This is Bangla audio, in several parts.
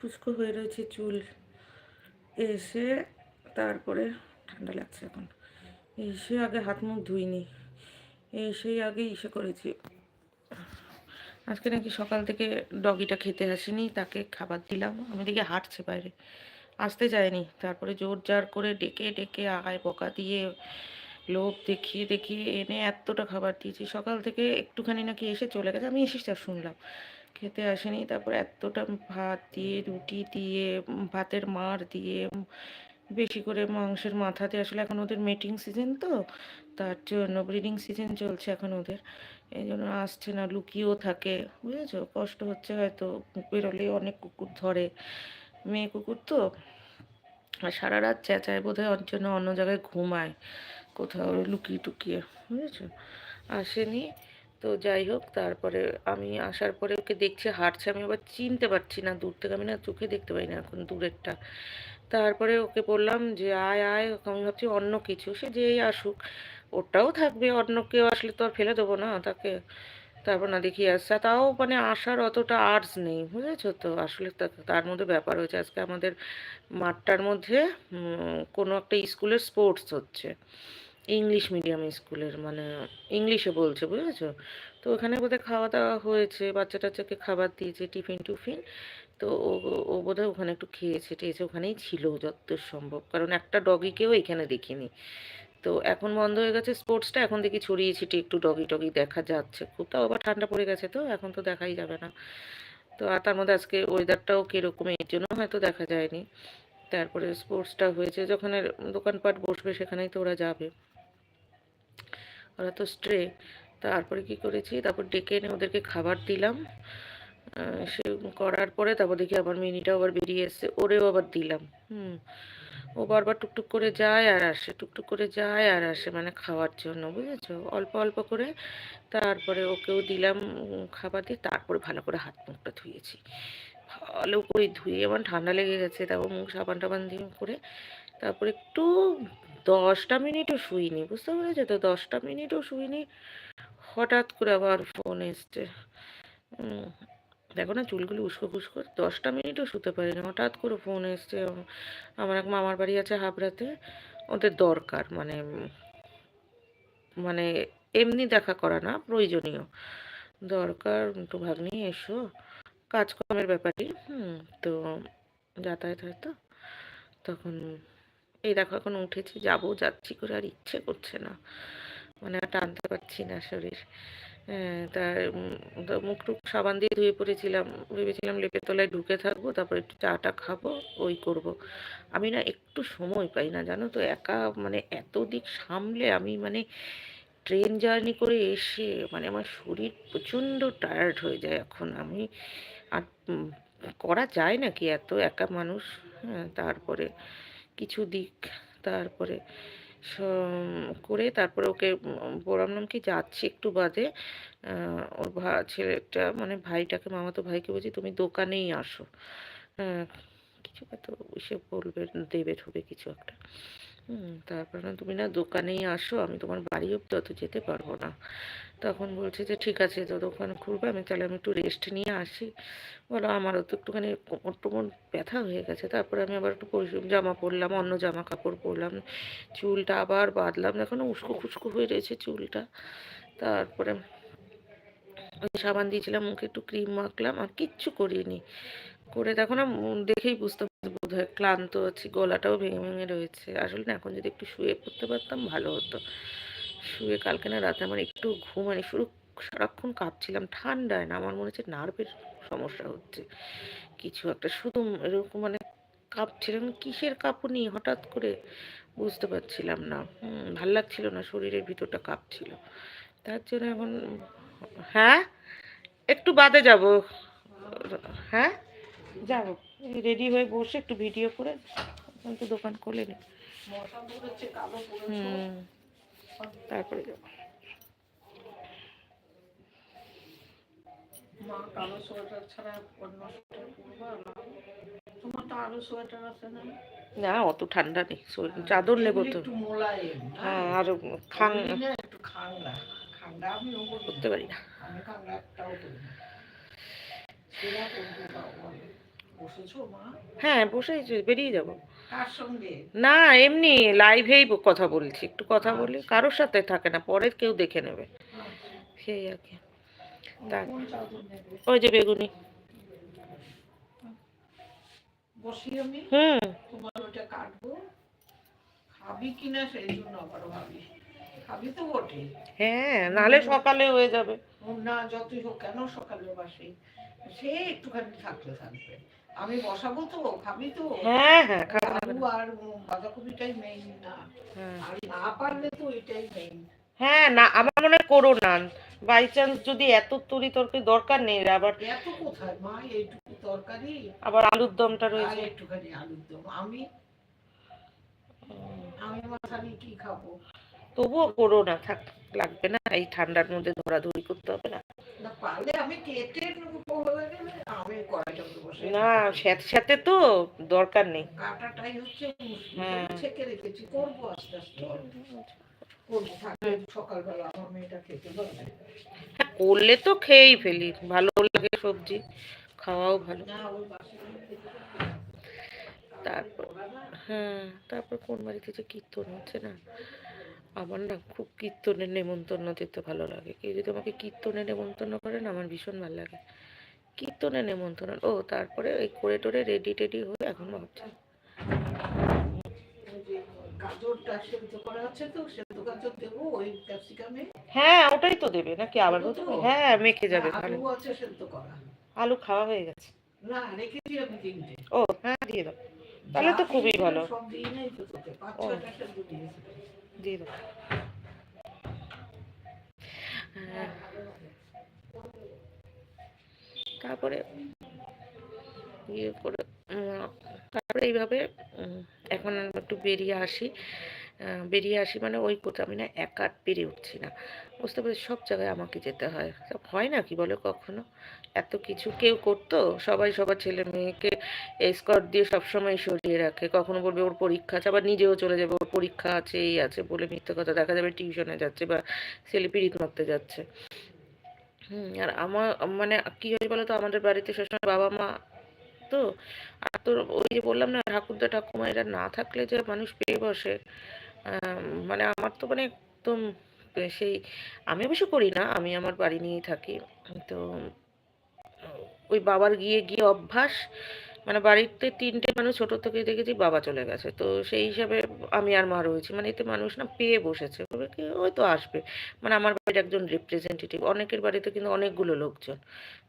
শুষ্ক হয়ে রয়েছে চুল। এসে তারপরে ঠান্ডা লাগছে এখন। এসে আগে হাত মুখ ধুইনি। এসেই আগে ইসে করেছি। আজকে নাকি সকাল থেকে ডগিটা খেতে আসেনি, তাকে খাবার দিলাম। আমি দিকে হাঁটছে বাইরে। আসতে যায়নি। তারপরে জোর জার করে ডেকে ডেকে আগায় বকা দিয়ে লোভ দেখিয়ে দেখিয়ে এনে এতটা খাবার দিয়েছি। সকাল থেকে একটুখানি নাকি এসে চলে গেছে। আমি এসে শুনলাম। খেতে আসেনি। তারপর এতটা ভাত দিয়ে, রুটি দিয়ে ভাতের মার দিয়ে বেশি করে মাংসের মাথাতে আসলে এখন ওদের মেটিং সিজন তো, তার জন্য ব্রিডিং সিজন চলছে এখন ওদের। এই জন্য আসছে না, লুকিয়েও থাকে, বুঝেছ? কষ্ট হচ্ছে হয়তো, বেরোলে অনেক কুকুর ধরে। মেয়ে কুকুর তো, আর সারা রাত চেঁচায় বোধ হয় জন্য অন্য জায়গায় ঘুমায়, কোথাও লুকিয়ে টুকিয়ে, বুঝেছ? আসেনি। তো যাই হোক, তারপরে আমি আসার পরে ওকে দেখছি, হাঁটছে, আমি আবার চিনতে পারছি না, দূর থেকে আমি না চোখে দেখতে পাই না এখন দূরেরটা। তারপরে ওকে বললাম যে, আয় আয়, আমি ভাবছি অন্য কিছু। সে যেই আসুক ওটাও থাকবে, অন্য কেউ আসলে তো আর ফেলে দেবো না তাকে। তারপর না দেখি আসছে তাও মানে আসার অতটা আর্টস নেই, বুঝেছ তো? আসলে তার মধ্যে ব্যাপার হয়েছে, আজকে আমাদের মাঠটার মধ্যে কোনো একটা স্কুলের স্পোর্টস হচ্ছে। ইংলিশ মিডিয়াম স্কুলের মানে ইংলিশে বলছে, বুঝেছ? তো ওখানে বোধহয় খাওয়া দাওয়া হয়েছে বাচ্চা টাচ্চাকে খাবার দিয়েছে, টিফিন টুফিন। তো ও ও বোধহয় ওখানে একটু খেয়েছে, টেয়েছে, ওখানেই ছিল যতদূর সম্ভব। কারণ একটা ডগিকেও এখানে দেখিনি। তো এখন বন্ধ হয়ে গেছে স্পোর্টসটা এখন দেখি ছড়িয়ে ছিটিয়ে একটু ডগি টগি দেখা যাচ্ছে। খুব তাও আবার ঠান্ডা পড়ে গেছে তো, এখন তো দেখাই যাবে না। তো আর তার মধ্যে আজকে ওয়েদারটাও কীরকম, এর জন্য হয়তো দেখা যায়নি। তারপরে স্পোর্টসটা হয়েছে, যখন দোকানপাট বসবে, সেখানেই তো ওরা যাবে। ওরা তো স্ট্রে। তারপরে কি করেছি? তারপর ডেকে এনে ওদেরকে খাবার দিলাম। সে করার পরে তারপর দেখি আবার মিনিটাও আবার বেরিয়ে এসছে, ওরেও আবার দিলাম। হুম, ও বারবার টুকটুক করে যায় আর আসে, টুকটুক করে যায় আর আসে মানে খাওয়ার জন্য, বুঝেছ? অল্প অল্প করে। তারপরে ওকেও দিলাম খাবার দিয়ে তারপরে ভালো করে হাত মুখটা ধুয়েছি। ভালো করে ধুয়ে, আমার ঠান্ডা লেগে গেছে, তারপর মুখ সাবান টাবান দিয়ে করে তারপর একটু দশটা মিনিটও শুইনি, বুঝতে পেরেছ? তো দশটা মিনিটও শুইনি, হঠাৎ করে আবার ফোন এসছে। দেখো না চুলগুলো উস্কো খুস্কো দশটা মিনিটও শুতে পারি পারিনি, হঠাৎ করে ফোন এসছে আমার এক মামার বাড়ি আছে হাবড়াতে, ওদের দরকার মানে মানে এমনি দেখা করা না, প্রয়োজনীয়। দরকার তো ভাগ্নি এসো, কাজকর্মের ব্যাপারই, হুম, তো যাতায়াত হয় তো, তখন এই দেখো এখন উঠেছি যাব যাচ্ছি করে আর ইচ্ছে করছে না। মানে আর টানতে পারছি না শরীর। হ্যাঁ, তার মুখ টুক সাবান দিয়ে ধুয়ে পড়েছিলাম। ভেবেছিলাম লেপের তলায় ঢুকে থাকব তারপর একটু চাটা খাব ওই করব। আমি না একটু সময় পাই না জানো তো একা মানে এত দিক সামলে আমি মানে ট্রেন জার্নি করে এসে মানে আমার শরীর প্রচণ্ড টায়ার্ড হয়ে যায় এখন। আমি আর করা যায় নাকি এত একা মানুষ? হ্যাঁ তারপরে কিছু দিক তারপরে করে তারপরে ওকে বললাম কি যাচ্ছি একটু বাদে। ওর ছেলেটা মানে ভাইটাকে, মামাতো ভাইকে বলছি, তুমি দোকানেই আসো। কিছু তো সে বলবে, দেবে ঠুবে কিছু একটা। হুম, তারপরে না তুমি না দোকানেই আসো, আমি তোমার বাড়ি অব্দি অত যেতে পারব না। তখন বলছে যে, ঠিক আছে, তো দোকান খুলবে, আমি তাহলে আমি একটু রেস্ট নিয়ে আসি। বলো, আমারও তো একটুখানি কোমর টোমর ব্যথা হয়ে গেছে, তারপরে আমি আবার একটু জামা পরলাম, অন্য জামা কাপড় পরলাম, চুলটা আবার বাঁধলাম, এখন উস্কো খুস্কো হয়ে রয়েছে চুলটা। তারপরে সাবান দিয়েছিলাম, মুখে একটু ক্রিম মাখলাম, আর কিচ্ছু করিনি। করে দেখো না দেখেই বুঝতে বোধ হয় ক্লান্ত আছি, গলাটাও ভেঙে ভেঙে রয়েছে। আসলে না, এখন যদি একটু শুয়ে পড়তে পারতাম ভালো হতো। শুয়ে কালকে না রাতে আমার একটু ঘুম মানে শুরু সারাক্ষণ কাঁপছিলাম, ঠান্ডায় না, আমার মনে হচ্ছে নার্ভের সমস্যা হচ্ছে। কিছু একটা শুধু এরকম মানে কাঁপছিলাম, কিসের কাঁপুনি? হঠাৎ করে বুঝতে পারছিলাম না। ভালো লাগছিল না, শরীরের ভিতরটা কাঁপছিল। তার জন্য এখন হ্যাঁ? একটু বাদে যাব। হ্যাঁ? যাব রেডি হয়ে বসে একটু ভিডিও করে তো দোকান খুলে নি। তারপরে যাব। মা কালো সোয়েটার ছাড়া অন্য সোয়েটার পরবা না। তোমার তো আরও সোয়েটার আছে না? না অত ঠান্ডা নেই চাদর নেব তো। হ্যাঁ আর খাং আমি একটু করতে পারি না। আমি খান্ডা একটাও করি না সেরা করতে পারব আমি বসেছো মা হ্যাঁ বসেই বেরিয়ে যাব। না এমনি লাইভেই কথা বলছি একটু কথা বলি আচ্ছা। কারোর সাথে থাকে না পরের কেউ দেখে নেবে। সেই আর কি। ওই যে বেগুনি। বসি আমি? হুম। কাটবো। খাবি কিনা সেই জন্য আবার ভাবি। খাবি তো বটে। হ্যাঁ নাহলে সকালে হয়ে যাবে। না যতই হোক কেন সকালে বাসি? সে একটুখানি থাকলে থাকবে। আমি বসাবো তো খাবি তো। হ্যাঁ হ্যাঁ আলু আর বাঁধাকপিটাই মেইন না। হ্যাঁ। আর না পারলে তো এটাই মেইন হ্যাঁ না আমার মনে করো না। বাই চান্স যদি এত তরি তরকারি দরকার নেই আবার এত কোথায়? মা এইটুকু তরকারি। আবার আলুর দমটা রয়েছে। একটুখানি আলুর দম। আমি? আমি মাথানি কি খাব? তবুও করো না থাক লাগবে না। এই ঠান্ডার মধ্যে ধরাধরি করতে হবে না। না স্যাঁত স্যাঁতে তো দরকার নেই। হ্যাঁ। হ্যাঁ করলে তো খেয়েই ফেলি ভালো লাগে সবজি খাওয়াও ভালো। তারপর হ্যাঁ তারপর কোন বাড়িতে যে কীর্তন হচ্ছে না। আমার না খুব কীর্তনের নেমন্তন্ন দিতে ভালো লাগে। কেউ যদি আমাকে কীর্তনে নেমন্তন্ন করে না আমার ভীষণ ভালো লাগে। কীর্তনে নেমন্তন্ন ও তারপরে ওই করে টোরে রেডি টেডি হয়ে এখন ভাবছি। হ্যাঁ ওটাই তো দেবে নাকি? আবার হ্যাঁ মেখে যাবে আলু খাওয়া হয়ে গেছে। ও হ্যাঁ দিয়ে দাও। তাহলে তো খুবই ভালো। তারপরে ইয়ে করে তারপরে এইভাবে এখন একটু বেরিয়ে আসি। বেরিয়ে আসি। মানে ওই আমি না একা পেরে উঠছি না। বুঝতে পারছি, সব জায়গায় আমাকে যেতে হয়। হয় না কি বলো কখনো? এত কিছু কেউ করতো? সবাই সবার ছেলে মেয়েকে স্কট দিয়ে সবসময় সরিয়ে রাখে। কখনো বলবে ওর পরীক্ষা আছে, আবার নিজেও চলে যাবে, ওর পরীক্ষা আছে, এই আছে বলে মিথ্যে কথা দেখা যাবে টিউশনে যাচ্ছে বা ছেলে পিরিত মারতে যাচ্ছে। হুম, আর আমার মানে কি হয় বলো তো আমাদের বাড়িতে সবসময় বাবা মা তো, আর তোর ওই যে বললাম না, ঠাকুরদা ঠাকুমা এরা না থাকলে যে মানুষ পেয়ে বসে। মানে আমার তো মানে একদম সেই, আমি অবশ্য করি না, আমি আমার বাড়ি নিয়েই থাকি। তো ওই বাবার গিয়ে গিয়ে অভ্যাস মানে বাড়িতে তিনটে মানুষ ছোট থেকে দেখেছি বাবা চলে গেছে। তো সেই হিসাবে আমি আর মা রয়েছি। মানে এতে মানুষ না পেয়ে বসেছে। ওই তো আসবে। মানে আমার বাড়ির একজন রিপ্রেজেন্টেটিভ অনেকের বাড়িতে কিন্তু অনেকগুলো লোকজন।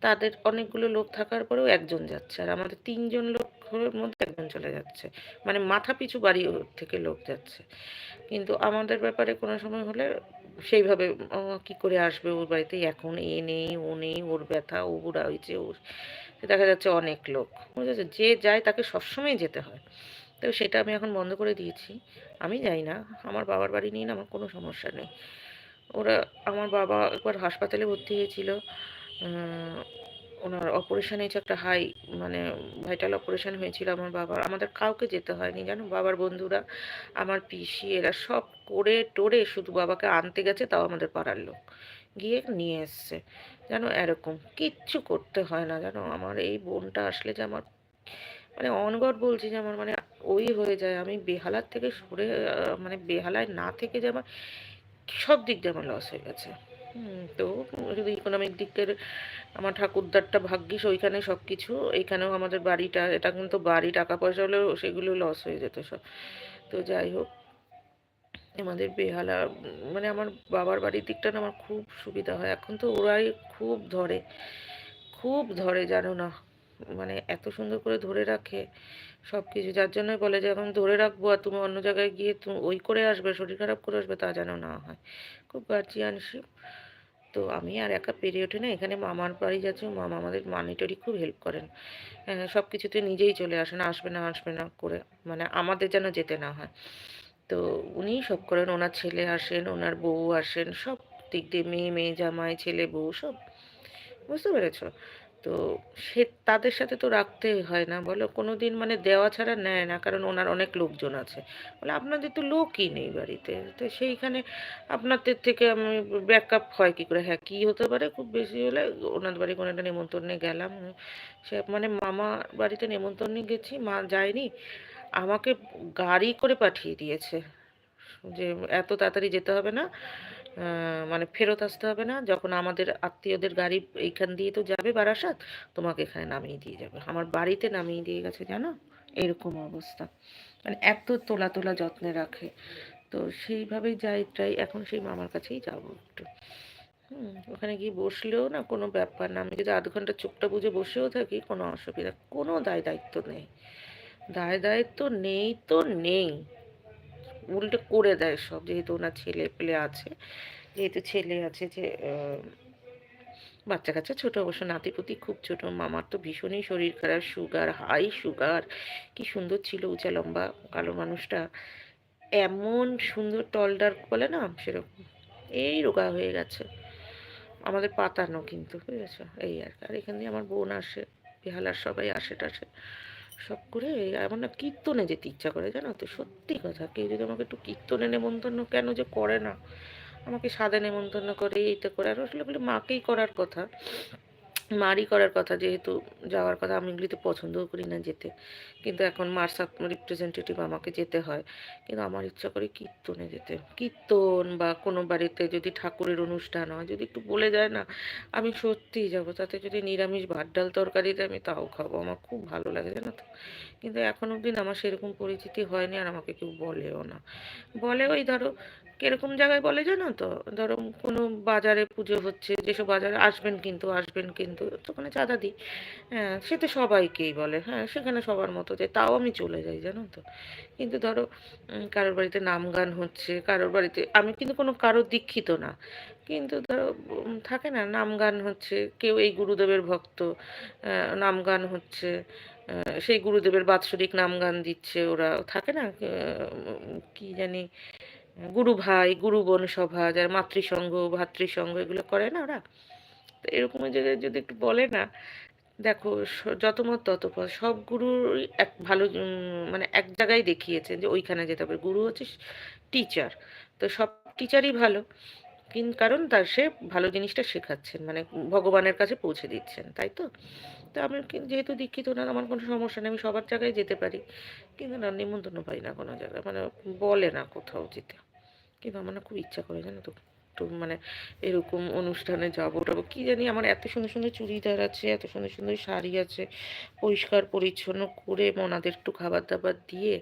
তাদের অনেকগুলো লোক থাকার পরেও একজন যাচ্ছে। আর আমাদের তিনজন লোকের মধ্যে একজন চলে যাচ্ছে। মানে মাথা পিছু বাড়ি থেকে লোক যাচ্ছে। কিন্তু আমাদের ব্যাপারে কোনো সময় হলে সেইভাবে কি করে আসবে? ওর বাড়িতে এখন এ নেই, ও নেই, ওর ব্যথা, ও বুড়া হয়েছে ও দেখা যাচ্ছে অনেক লোক। বুঝেছ যে যায় তাকে সবসময় যেতে হয়। তো সেটা আমি এখন বন্ধ করে দিয়েছি। আমি যাই না। আমার বাবার বাড়ি নিয়ে না আমার কোনো সমস্যা নেই। ওরা, আমার বাবা একবার হাসপাতালে ভর্তি হয়েছিল। ওনার অপারেশন একটা হাই মানে ভাইটাল অপারেশন হয়েছিল আমার বাবার, আমাদের কাউকে যেতে হয়নি, জানো? বাবার বন্ধুরা, আমার পিসি, এরা সব করে টোরে শুধু বাবাকে আনতে গেছে, তাও আমাদের পাড়ার লোক। গিয়ে নিয়ে এসছে। জানো, এরকম কিচ্ছু করতে হয় না, জানো? আমার এই বোনটা আসলে যে আমার মানে অনগট বলছি যে আমার মানে ওই হয়ে যায়। আমি বেহালার থেকে সরে মানে বেহালায় না থেকে যে আমার, সব দিক দিয়ে আমার লস হয়ে গেছে। তো শুধু ইকোনমিক দিকের আমার ঠাকুরদারটা ভাগ্যিস ওইখানে সব কিছু এইখানেও আমাদের বাড়িটা, এটা কিন্তু বাড়ি টাকা পয়সা হলেও সেগুলো লস হয়ে যেত সব। তো যাই হোক, আমাদের বেহালা মানে আমার বাবার বাড়ির দিকটা আমার খুব সুবিধা হয়। এখন তো ওরাই খুব ধরে খুব ধরে জানো না। মানে এত সুন্দর করে ধরে রাখে সব কিছু যার জন্য বলে যে এখন ধরে রাখব আর তুমি অন্য জায়গায় গিয়ে তুমি ওই করে আসবে, শরীর খারাপ করে আসবে তা যেন না হয়। খুব গার্জিয়ানশিপ তো আমি আর একা পেরে ওঠে না। এখানে মামার বাড়ি যাচ্ছে, মামা আমাদের মানিটারি খুব হেল্প করেন। সব কিছুতে নিজেই চলে আসে না আসবে না আসবে না করে মানে আমাদের যেন যেতে না হয়। তো উনি সব করেন, ওনার ছেলে আসেন, ওনার বউ আসেন, সব দিক দিয়ে মেয়ে মেয়ে, জামাই, ছেলে, বউ, সব। বুঝতে পেরেছ? তো সে তাদের সাথে তো রাখতেই হয় না। বলো কোনো দিন মানে দেওয়া ছাড়া নেয় না, কারণ ওনার অনেক লোকজন আছে। বলে আপনাদের তো লোকই নেই বাড়িতে। তো সেইখানে আপনাদের থেকে আমি ব্যাকআপ হয় কী করে? হ্যাঁ কী হতে পারে? খুব বেশি হলে ওনার বাড়ি কোনো একটা নেমন্তন্নে গেলাম। সে মানে মামা বাড়িতে নেমন্তন্নে গেছি, মা যায়নি। আমাকে গাড়ি করে পাঠিয়ে দিয়েছে। যে এত তাড়াতাড়ি যেতে হবে না। মানে ফেরত আসতে হবে না। যখন আমাদের আত্মীয়দের গাড়ি এইখান দিয়ে তো যাবে বারাসাত, তোমাকে এখানে নামিয়ে দিয়ে যাবে। আমার বাড়িতে নামিয়ে দিয়ে গেছে, জানো? এরকম অবস্থা। মানে এত তোলা তোলা যত্নে রাখে। তো সেইভাবেই যাই ট্রাই, এখন সেই মামার কাছেই যাব একটু। হুম, ওখানে গিয়ে বসলেও না কোনো ব্যাপার না। আমি যদি আধ ঘণ্টা চোখটা বুঝে বসেও থাকি, কোনো অসুবিধা, কোনো দায় দায়িত্ব নেই। দায় দায়িত্ব নেই তো নেই। উল্টে করে দেয় সব, যেহেতু ওনার ছেলে পেলে আছে, যেহেতু ছেলে আছে যে বাচ্চা কাচ্চা ছোটো, অবশ্য নাতিপুতি খুব ছোট, মামার তো ভীষণই শরীর খারাপ সুগার হাই সুগার কি সুন্দর ছিল উঁচা লম্বা, কালো মানুষটা এমন সুন্দর টলডার বলে না, সেরকম, এই রোগা হয়ে গেছে, আমাদের পাতানো কিন্তু, বুঝেছ, এই আর কি। আর এখান দিয়ে আমার বোন আসে, বেহালার সবাই আসে টাসে সব করে আমার না, কীর্তনে যেতে ইচ্ছা করে, জানো তো? সত্যি কথা, কেউ যদি আমাকে একটু কীর্তনে নেমন্তন্ন কেন যে করে না, আমাকে সাদা নেমন্তন্ন করে, এইটা করে, আর আসলে বলে মাকেই করার কথা। মারই করার কথা, যেহেতু যাওয়ার কথা আমি এগুলিতে পছন্দও করি না যেতে। কিন্তু এখন মার সাত রিপ্রেজেন্টেটিভ আমাকে যেতে হয়। কিন্তু আমার ইচ্ছা করে কীর্তনে যেতে। কীর্তন বা কোনো বাড়িতে যদি ঠাকুরের অনুষ্ঠান হয়, যদি একটু বলে যায় না, আমি সত্যিই যাব। তাতে যদি নিরামিষ ভাত ডাল তরকারি দেয় আমি তাও খাব। আমার খুব ভালো লাগে, জানো তো। কিন্তু এখন অবধি আমার সেরকম পরিচিতি হয়নি আর আমাকে কেউ বলেও না। বলে ওই ধরো, কীরকম জায়গায় বলে জানো তো? ধরো কোনো বাজারে পুজো হচ্ছে, যেসব বাজারে আসবেন কিন্তু আসবেন কিন্তু ওখানে চাঁদা দিই। হ্যাঁ সে তো সবাইকেই বলে হ্যাঁ সেখানে সবার মতো যে তাও আমি চলে যাই, জানো তো? কিন্তু ধরো কারোর বাড়িতে নাম গান হচ্ছে, কারোর বাড়িতে, আমি কিন্তু কোনো কারোর দীক্ষিত না। কিন্তু ধরো থাকে না, নাম গান হচ্ছে, কেউ এই গুরুদেবের ভক্ত নাম গান হচ্ছে সেই গুরুদেবের বাৎসরিক নাম গান দিচ্ছে, ওরা থাকে না কি জানি, গুরু ভাই, গুরু বোন সভা, যার মাতৃসংঘ ভাতৃসংঘ এগুলো করে না ওরা? তো এরকম জায়গায় যদি একটু বলে না, দেখো যত মত তত পথ সব গুরুরই এক ভালো মানে এক জায়গায় দেখিয়েছে যে ওইখানে যেতে হবে। গুরু হচ্ছে টিচার তো সব টিচারই ভালো। কিন্তু কারণ তার সে ভালো জিনিসটা শেখাচ্ছেন মানে ভগবানের কাছে পৌঁছে দিচ্ছেন, তাই তো? তো আমি যেহেতু দীক্ষিত না, আমার কোনো সমস্যা নেই, আমি সবার জায়গায় যেতে পারি। কিন্তু না, নিমন্ত্রণ পাই না কোনো জায়গায় মানে বলে না কোথাও যেতে। কিন্তু আমার না খুব ইচ্ছা করে, জানো তো তো মানে এরকম অনুষ্ঠানে যাব টাবো কী জানি আমার এত সুন্দর সুন্দর চুড়িদার আছে, এত সুন্দর সুন্দর শাড়ি আছে, পরিষ্কার পরিচ্ছন্ন করে মনাদের একটু খাবার দাবার দিয়ে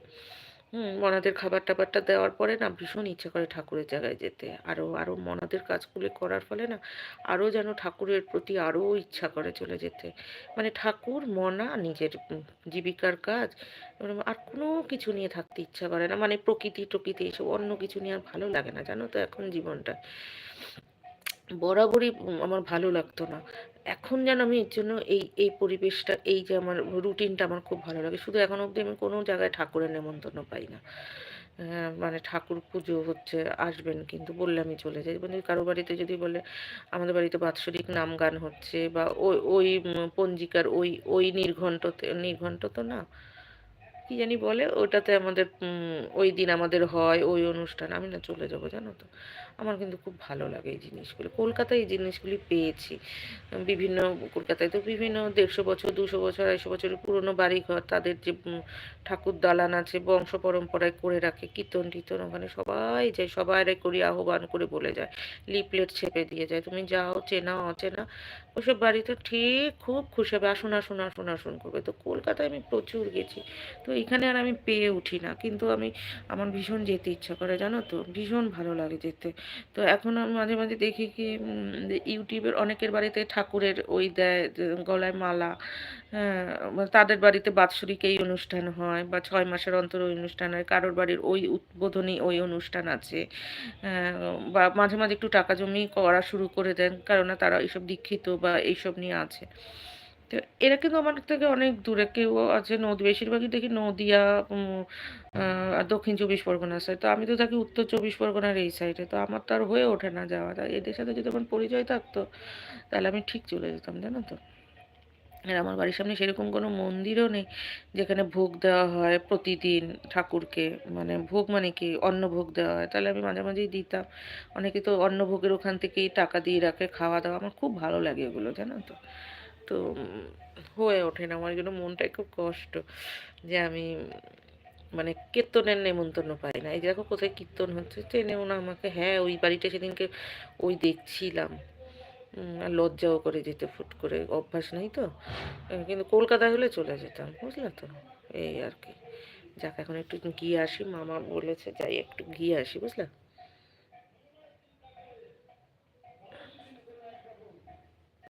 হুম, মনাদের খাবার টাবারটা দেওয়ার পরে না ভীষণ ইচ্ছা করে ঠাকুরের জায়গায় যেতে। আরও আরও মনাদের কাজগুলো করার ফলে না আরও যেন ঠাকুরের প্রতি আরও ইচ্ছা করে চলে যেতে। মানে ঠাকুর, মনা, নিজের জীবিকার কাজ আর কোনো কিছু নিয়ে থাকতে ইচ্ছা করে না। মানে প্রকৃতি, টকৃতি এসব অন্য কিছু নিয়ে আর ভালো লাগে না, জানো তো এখন জীবনটা। বরাবরই আমার ভালো লাগতো না। এখন যেন আমি এর জন্য এই এই পরিবেশটা, এই যে আমার রুটিনটা আমার খুব ভালো লাগে। শুধু এখন অবধি আমি কোনো জায়গায় ঠাকুরের নেমন্তন্ন পাই না। মানে ঠাকুর পুজো হচ্ছে, আসবেন কিন্তু বললে আমি চলে যাই। মানে কারও বাড়িতে যদি বলে আমাদের বাড়িতে বাৎসরিক নাম গান হচ্ছে বা ওই ওই পঞ্জিকার ওই ওই নির্ঘণ্টতে, নির্ঘণ্ট তো না। কি জানি বলে, ওটাতে আমাদের ওই দিন আমাদের হয়, ওই অনুষ্ঠান আমি না চলে যাব, জানো তো। আমার কিন্তু খুব ভালো লাগে এই জিনিসগুলো। কলকাতায় এই জিনিসগুলি পেয়েছি। বিভিন্ন, কলকাতায় তো বিভিন্ন দেড়শো বছর, দুশো বছর, আড়াইশো বছরের পুরনো বাড়িঘর, তাদের যে ঠাকুর দালান আছে, বংশ পরম্পরায় করে রাখে, কীর্তন টীর্তন ওখানে সবাই যায় সবাই করি আহ্বান করে বলে যায় লিপলেট ছেপে দিয়ে যায়, তুমি যাও চেনা অচেনা। ওসব বাড়িতে ঠিক খুব খুশি হবে। আসুন আসুন আসুন আসুন করবে। তো কলকাতায় আমি প্রচুর গেছি। তো এখানে আর আমি পেয়ে উঠি না। কিন্তু আমি আমার ভীষণ যেতে ইচ্ছা করে জানো তো? ভীষণ ভালো লাগে যেতে। তো এখন মাঝে মাঝে দেখি কি ইউটিউবের অনেকের বাড়িতে ঠাকুরের ওই দেয় গলায় মালা হ্যাঁ মানে তাদের বাড়িতে বাৎসরিক এই অনুষ্ঠান হয় বা ছয় মাসের অন্তর ওই অনুষ্ঠান হয়। কারোর বাড়ির ওই উদ্বোধনী ওই অনুষ্ঠান আছে। হ্যাঁ, বা মাঝে মাঝে একটু টাকা জমি করা শুরু করে দেন। কারণ তারা এইসব দীক্ষিত বা এইসব নিয়ে আছে। তো এরা কিন্তু আমার থেকে অনেক দূরে। কেউ আছে নদী, বেশিরভাগই দেখি নদিয়া দক্ষিণ চব্বিশ পরগনার সাইড তো আমি তো থাকি উত্তর চব্বিশ পরগনার এই সাইডে তো আমার তো আর হয়ে ওঠে না যাওয়া। এদের সাথে যদি আমার পরিচয় থাকতো, তাহলে আমি ঠিক চলে যেতাম, জানো তো? আর আমার বাড়ির সামনে সেরকম কোনো মন্দিরও নেই যেখানে ভোগ দেওয়া হয় প্রতিদিন ঠাকুরকে। মানে ভোগ মানে কি? অন্ন ভোগ দেওয়া হয়। তাহলে আমি মাঝে মাঝেই দিতাম। অনেকে তো অন্ন ভোগের ওখান থেকেই টাকা দিয়ে রাখে, খাওয়া দাওয়া। আমার খুব ভালো লাগে ওগুলো জানো তো? তো হয়ে ওঠে না। আমার জন্য মনটাই খুব কষ্ট যে আমি মানে কীর্তনের নেমন্তন্ন পাই না। এই দেখো কোথায় কীর্তন হচ্ছে, চেনেও না আমাকে। হ্যাঁ ওই বাড়িটা সেদিনকে ওই দেখছিলাম। লজ্জাও করে যেতে, ফুট করে অভ্যাস নেই তো। কিন্তু কলকাতায় হলে চলে যেতাম, বুঝলে তো? এই আর কি। যাক, এখন একটু গিয়ে আসি, মামা বলেছে যাই একটু গিয়ে আসি, বুঝলে?